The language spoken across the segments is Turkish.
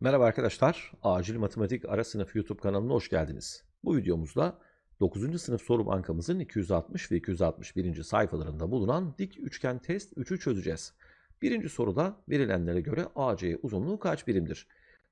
Merhaba arkadaşlar, Acil Matematik Ara Sınıf YouTube kanalına hoş geldiniz. Bu videomuzda 9. sınıf soru bankamızın 260 ve 261. sayfalarında bulunan dik üçgen test 3'ü çözeceğiz. Birinci soruda verilenlere göre AC uzunluğu kaç birimdir?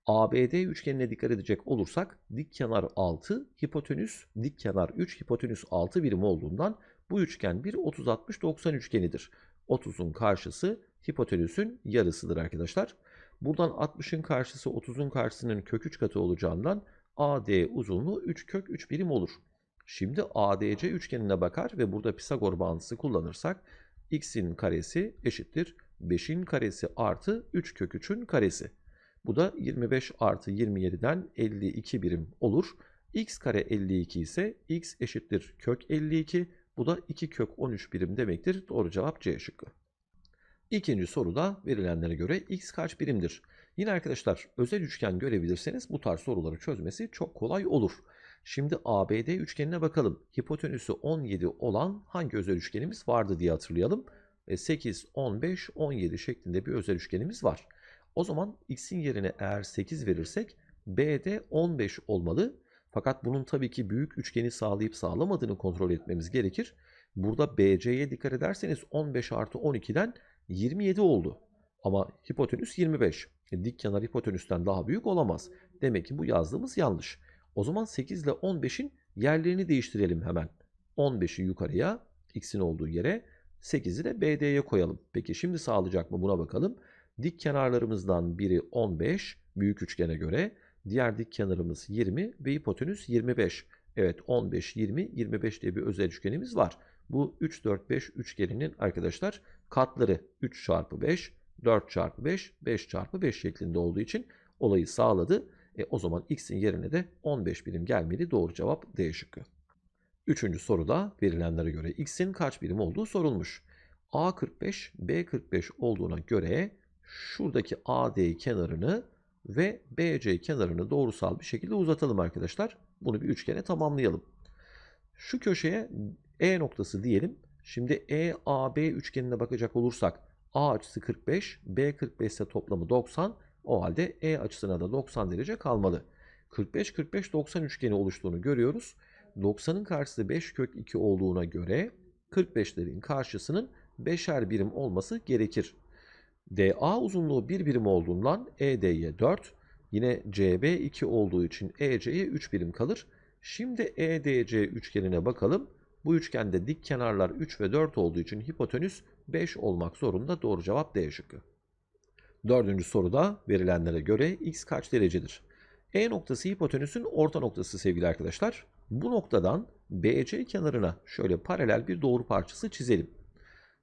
ABD üçgenine dikkat edecek olursak dik kenar 6, hipotenüs dik kenar 3, hipotenüs 6 birim olduğundan bu üçgen bir 30-60-90 üçgenidir. 30'un karşısı hipotenüsün yarısıdır arkadaşlar. Buradan 60'ın karşısı 30'un karşısının kök 3 katı olacağından AD uzunluğu 3 kök 3 birim olur. Şimdi ADC üçgenine bakar ve burada Pisagor bağıntısı kullanırsak x'in karesi eşittir 5'in karesi artı 3 kök 3'ün karesi. Bu da 25 artı 27'den 52 birim olur. x kare 52 ise x eşittir kök 52. Bu da 2 kök 13 birim demektir. Doğru cevap C şıkkı. İkinci soruda verilenlere göre x kaç birimdir? Yine arkadaşlar özel üçgen görebilirseniz bu tarz soruları çözmesi çok kolay olur. Şimdi ABD üçgenine bakalım. Hipotenüsü 17 olan hangi özel üçgenimiz vardı diye hatırlayalım. 8, 15, 17 şeklinde bir özel üçgenimiz var. O zaman x'in yerine eğer 8 verirsek BD 15 olmalı. Fakat bunun tabii ki büyük üçgeni sağlayıp sağlamadığını kontrol etmemiz gerekir. Burada BC'ye dikkat ederseniz 15 artı 12'den 27 oldu. Ama hipotenüs 25. E, dik kenar hipotenüsten daha büyük olamaz. Demek ki bu yazdığımız yanlış. O zaman 8 ile 15'in yerlerini değiştirelim hemen. 15'i yukarıya, x'in olduğu yere, 8'i de BD'ye koyalım. Peki şimdi sağlayacak mı buna bakalım. Dik kenarlarımızdan biri 15 büyük üçgene göre. Diğer dik kenarımız 20 ve hipotenüs 25. Evet 15, 20, 25 diye bir özel üçgenimiz var. Bu 3, 4, 5 üçgeninin arkadaşlar katları 3 çarpı 5, 4 çarpı 5, 5 çarpı 5 şeklinde olduğu için olayı sağladı. E, o zaman x'in yerine de 15 birim gelmeli. Doğru cevap D şıkkı. Üçüncü soruda verilenlere göre x'in kaç birim olduğu sorulmuş. A 45, B 45 olduğuna göre şuradaki AD kenarını ve BC kenarını doğrusal bir şekilde uzatalım arkadaşlar. Bunu bir üçgene tamamlayalım. Şu köşeye E noktası diyelim. Şimdi EAB üçgenine bakacak olursak A açısı 45, B 45 ise toplamı 90. O halde E açısına da 90 derece kalmalı. 45 45 90 üçgeni oluştuğunu görüyoruz. 90'ın karşısı 5 kök 2 olduğuna göre 45'lerin karşısının 5'er birim olması gerekir. DA uzunluğu 1 birim olduğundan ED'ye 4, yine CB 2 olduğu için EC'ye 3 birim kalır. Şimdi EDC üçgenine bakalım. Bu üçgende dik kenarlar 3 ve 4 olduğu için hipotenüs 5 olmak zorunda. Doğru cevap D şıkkı. Dördüncü soruda verilenlere göre x kaç derecedir? E noktası hipotenüsün orta noktası sevgili arkadaşlar. Bu noktadan BC kenarına şöyle paralel bir doğru parçası çizelim.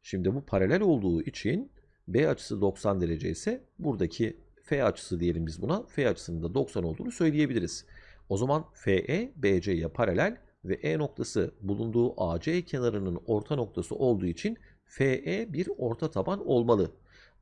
Şimdi bu paralel olduğu için B açısı 90 derece ise buradaki F açısı diyelim biz buna. F açısının da 90 olduğunu söyleyebiliriz. O zaman FE BC'ye paralel ve E noktası bulunduğu AC kenarının orta noktası olduğu için FE bir orta taban olmalı.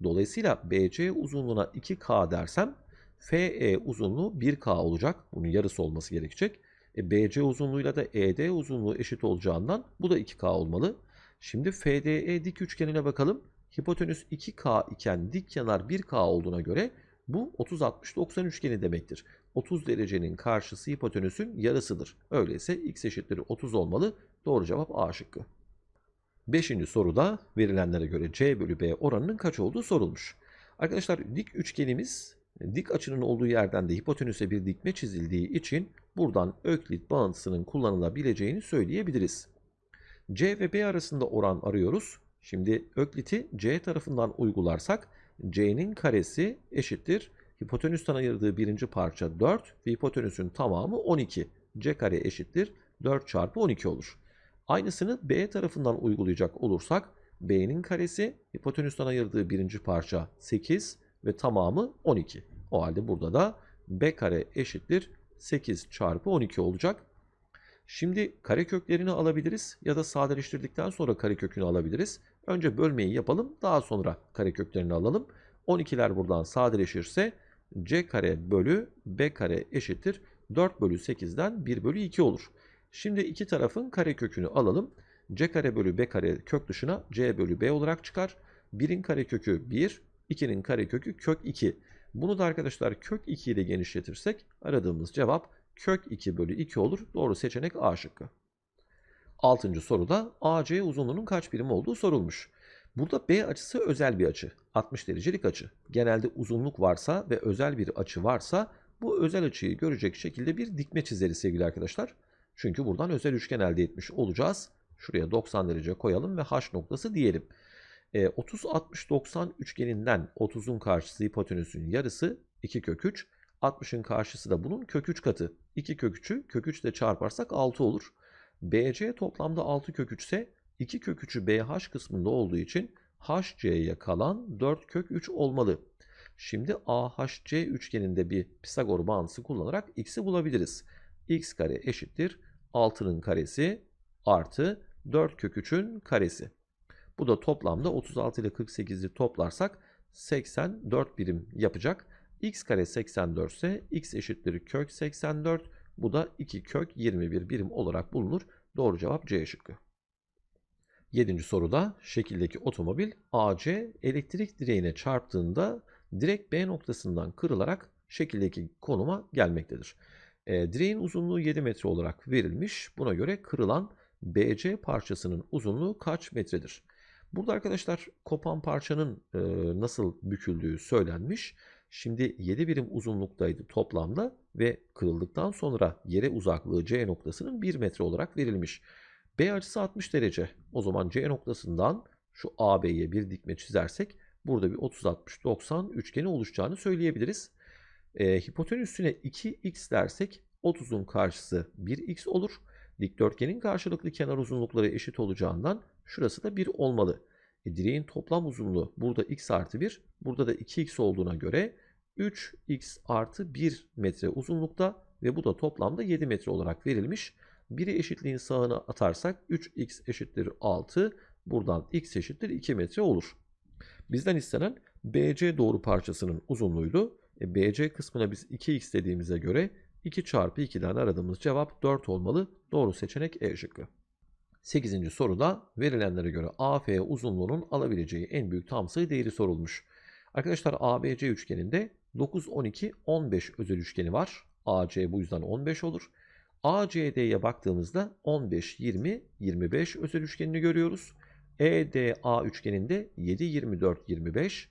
Dolayısıyla BC uzunluğuna 2K dersem FE uzunluğu 1K olacak. Bunun yarısı olması gerekecek. E, BC uzunluğuyla da ED uzunluğu eşit olacağından bu da 2K olmalı. Şimdi FDE dik üçgenine bakalım. Hipotenüs 2K iken dik kenar 1K olduğuna göre bu 30-60-90 üçgeni demektir. 30 derecenin karşısı hipotenüsün yarısıdır. Öyleyse x eşittir 30 olmalı. Doğru cevap A şıkkı. Beşinci soruda verilenlere göre C bölü B oranının kaç olduğu sorulmuş. Arkadaşlar dik üçgenimiz dik açının olduğu yerden de hipotenüse bir dikme çizildiği için buradan Öklit bağıntısının kullanılabileceğini söyleyebiliriz. C ve B arasında oran arıyoruz. Şimdi Öklit'i C tarafından uygularsak C'nin karesi eşittir. Hipotenüsten ayırdığı birinci parça 4 ve hipotenüsün tamamı 12. C kare eşittir 4 çarpı 12 olur. Aynısını B tarafından uygulayacak olursak B'nin karesi hipotenüsten ayırdığı birinci parça 8 ve tamamı 12. O halde burada da B kare eşittir 8 çarpı 12 olacak. Şimdi kare köklerini alabiliriz ya da sadeleştirdikten sonra kare kökünü alabiliriz. Önce bölmeyi yapalım daha sonra kare köklerini alalım. 12'ler buradan sadeleşirse c kare bölü b kare eşittir 4 bölü 8'den 1 bölü 2 olur. Şimdi iki tarafın kare kökünü alalım. c kare bölü b kare kök dışına c bölü b olarak çıkar. 1'in kare kökü 1, 2'nin kare kökü kök 2. Bunu da arkadaşlar kök 2 ile genişletirsek aradığımız cevap kök 2 bölü 2 olur. Doğru seçenek A şıkkı. Altıncı soruda AC uzunluğunun kaç birim olduğu sorulmuş. Burada B açısı özel bir açı. 60 derecelik açı. Genelde uzunluk varsa ve özel bir açı varsa bu özel açıyı görecek şekilde bir dikme çizeriz sevgili arkadaşlar. Çünkü buradan özel üçgen elde etmiş olacağız. Şuraya 90 derece koyalım ve H noktası diyelim. E, 30 60 90 üçgeninden 30'un karşısı hipotenüsün yarısı 2 kök 3. 60'ın karşısı da bunun kök 3 katı. 2 kök 3'ü kök 3 ile çarparsak 6 olur. BC toplamda 6 kök 3 ise 2 kök 3'ü BH kısmında olduğu için HC'ye kalan 4 kök 3 olmalı. Şimdi AHC üçgeninde bir Pisagor bağıntısı kullanarak x'i bulabiliriz. x kare eşittir 6'nın karesi artı 4 kök 3'ün karesi. Bu da toplamda 36 ile 48'i toplarsak 84 birim yapacak. x kare 84 ise x eşittir kök 84. Bu da 2 kök 21 birim olarak bulunur. Doğru cevap C şıkkı. Yedinci soruda şekildeki otomobil AC elektrik direğine çarptığında direkt B noktasından kırılarak şekildeki konuma gelmektedir. E, direğin uzunluğu 7 metre olarak verilmiş. Buna göre kırılan BC parçasının uzunluğu kaç metredir? Burada arkadaşlar kopan parçanın e, nasıl büküldüğü söylenmiş. Şimdi 7 birim uzunluktaydı toplamda ve kırıldıktan sonra yere uzaklığı C noktasının 1 metre olarak verilmiş. B açısı 60 derece. O zaman C noktasından şu AB'ye bir dikme çizersek burada bir 30-60-90 üçgeni oluşacağını söyleyebiliriz. E, hipotenüsüne 2x dersek 30'un karşısı 1x olur. Dikdörtgenin karşılıklı kenar uzunlukları eşit olacağından şurası da 1 olmalı. E, direğin toplam uzunluğu burada x artı 1, burada da 2x olduğuna göre 3x artı 1 metre uzunlukta ve bu da toplamda 7 metre olarak verilmiş. Biri eşitliğin sağına atarsak 3x eşittir 6. Buradan x eşittir 2 metre olur. Bizden istenen BC doğru parçasının uzunluğuydu. E, BC kısmına biz 2x dediğimize göre 2 çarpı 2'den aradığımız cevap 4 olmalı. Doğru seçenek E şıkkı. 8. soruda verilenlere göre AF uzunluğunun alabileceği en büyük tam sayı değeri sorulmuş. Arkadaşlar ABC üçgeninde 9, 12, 15 özel üçgeni var. AC bu yüzden 15 olur. ACD'ye baktığımızda 15, 20, 25 özel üçgenini görüyoruz. EDA üçgeninde 7, 24, 25.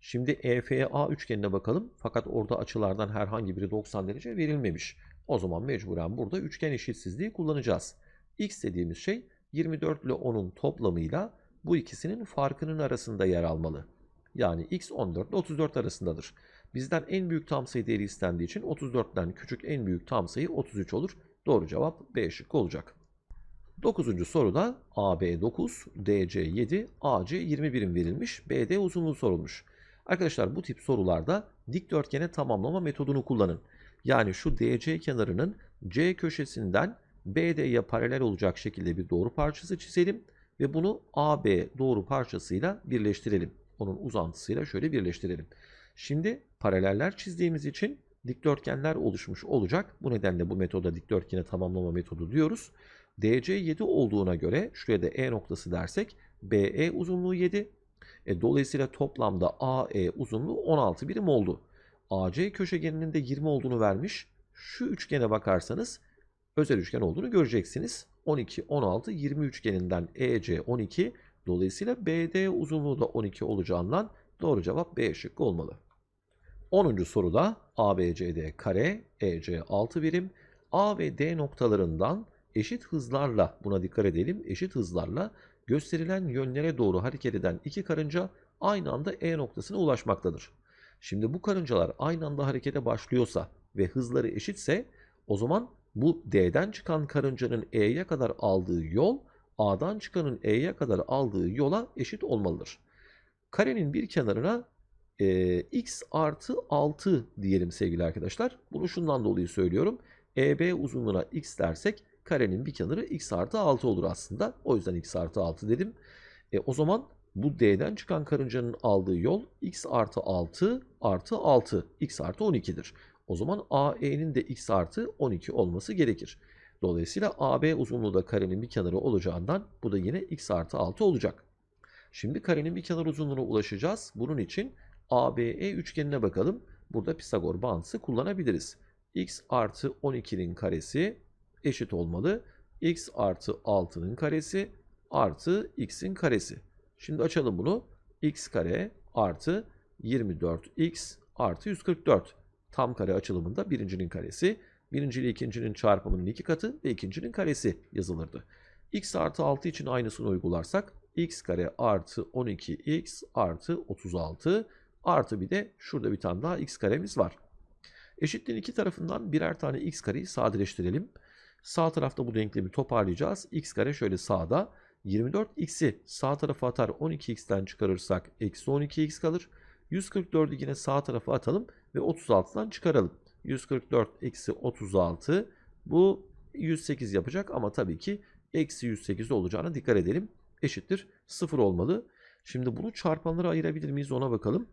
Şimdi EFA üçgenine bakalım. Fakat orada açılardan herhangi biri 90 derece verilmemiş. O zaman mecburen burada üçgen eşitsizliği kullanacağız. X dediğimiz şey 24 ile 10'un toplamıyla bu ikisinin farkının arasında yer almalı. Yani x 14 ile 34 arasındadır. Bizden en büyük tam sayı değeri istendiği için 34'ten küçük en büyük tam sayı 33 olur. Doğru cevap B şıkkı olacak. 9. soruda AB 9, DC 7, AC 20 birim verilmiş, BD uzunluğu sorulmuş. Arkadaşlar bu tip sorularda dikdörtgene tamamlama metodunu kullanın. Yani şu DC kenarının C köşesinden BD'ye paralel olacak şekilde bir doğru parçası çizelim ve bunu AB doğru parçasıyla birleştirelim. Onun uzantısıyla şöyle birleştirelim. Şimdi paraleller çizdiğimiz için dikdörtgenler oluşmuş olacak. Bu nedenle bu metoda dikdörtgene tamamlama metodu diyoruz. DC 7 olduğuna göre şuraya da E noktası dersek BE uzunluğu 7. E, dolayısıyla toplamda AE uzunluğu 16 birim oldu. AC köşegeninin de 20 olduğunu vermiş. Şu üçgene bakarsanız özel üçgen olduğunu göreceksiniz. 12, 16, 20 üçgeninden EC 12. Dolayısıyla BD uzunluğu da 12 olacağından doğru cevap B şıkkı olmalı. 10. soruda ABCD kare, EC 6 birim, A ve D noktalarından eşit hızlarla buna dikkat edelim eşit hızlarla gösterilen yönlere doğru hareket eden iki karınca aynı anda E noktasına ulaşmaktadır. Şimdi bu karıncalar aynı anda harekete başlıyorsa ve hızları eşitse o zaman bu D'den çıkan karıncanın E'ye kadar aldığı yol A'dan çıkanın E'ye kadar aldığı yola eşit olmalıdır. Karenin bir kenarına e, x artı 6 diyelim sevgili arkadaşlar. Bunu şundan dolayı söylüyorum. EB uzunluğuna x dersek karenin bir kenarı x artı 6 olur aslında. O yüzden x artı 6 dedim. E, o zaman bu D'den çıkan karıncanın aldığı yol x artı 6 artı 6 x artı 12'dir. O zaman AE'nin de x artı 12 olması gerekir. Dolayısıyla AB uzunluğu da karenin bir kenarı olacağından bu da yine x artı 6 olacak. Şimdi karenin bir kenar uzunluğuna ulaşacağız. Bunun için ABE üçgenine bakalım. burada Pisagor bağıntısı kullanabiliriz. x artı 12'nin karesi eşit olmalı. x artı 6'nın karesi artı x'in karesi. Şimdi açalım bunu. x kare artı 24x artı 144. Tam kare açılımında birincinin karesi, birinci ile ikincinin çarpımının iki katı ve ikincinin karesi yazılırdı. x artı 6 için aynısını uygularsak x kare artı 12x artı 36 artı bir de şurada bir tane daha x karemiz var. Eşitliğin iki tarafından birer tane x kareyi sadeleştirelim. Sağ tarafta bu denklemi toparlayacağız. x kare şöyle sağda. 24x'i sağ tarafa atar 12x'ten çıkarırsak eksi 12x kalır. 144'ü yine sağ tarafa atalım ve 36'dan çıkaralım. 144 eksi 36 bu 108 yapacak ama tabii ki eksi 108 olacağına dikkat edelim. Eşittir 0 olmalı. Şimdi bunu çarpanlara ayırabilir miyiz ona bakalım.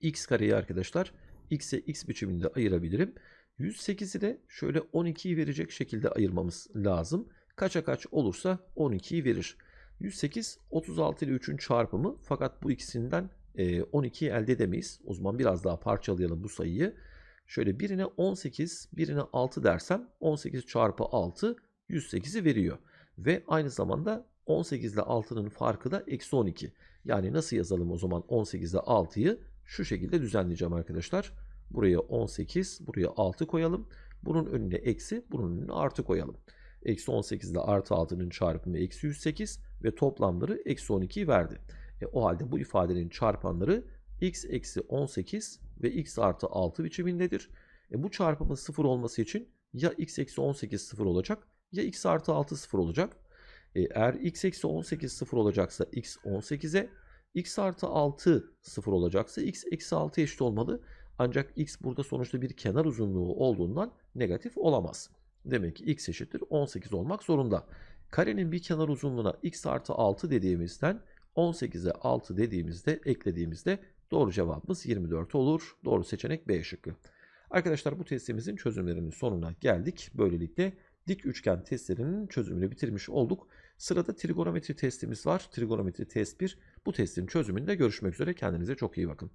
X kareyi arkadaşlar x'e x biçiminde ayırabilirim. 108'i de şöyle 12'yi verecek şekilde ayırmamız lazım. Kaça kaç olursa 12'yi verir. 108 36 ile 3'ün çarpımı fakat bu ikisinden 12'yi elde edemeyiz. O zaman biraz daha parçalayalım bu sayıyı. Şöyle birine 18, birine 6 dersem 18 çarpı 6 108'i veriyor. Ve aynı zamanda 18 ile 6'nın farkı da eksi 12. Yani nasıl yazalım o zaman 18 ile 6'yı? Şu şekilde düzenleyeceğim arkadaşlar. Buraya 18, buraya 6 koyalım. Bunun önüne eksi, bunun önüne artı koyalım. Eksi 18 ile artı 6'nın çarpımı eksi 108 ve toplamları eksi 12'yi verdi. E, o halde bu ifadenin çarpanları x eksi 18 ve x artı 6 biçimindedir. E, bu çarpımın 0 olması için ya x eksi 18 0 olacak ya x artı 6 0 olacak. E, eğer x eksi 18 0 olacaksa x 18'e, x artı 6 0 olacaksa x eksi 6 eşit olmalı. Ancak x burada sonuçta bir kenar uzunluğu olduğundan negatif olamaz. Demek ki x eşittir 18 olmak zorunda. Karenin bir kenar uzunluğuna x artı 6 dediğimizden 18'e 6 dediğimizde eklediğimizde doğru cevabımız 24 olur. Doğru seçenek B şıkkı. Arkadaşlar bu testimizin çözümlerinin sonuna geldik. Böylelikle dik üçgen testlerinin çözümünü bitirmiş olduk. Sırada trigonometri testimiz var. Trigonometri test 1. Bu testin çözümünde görüşmek üzere. Kendinize çok iyi bakın.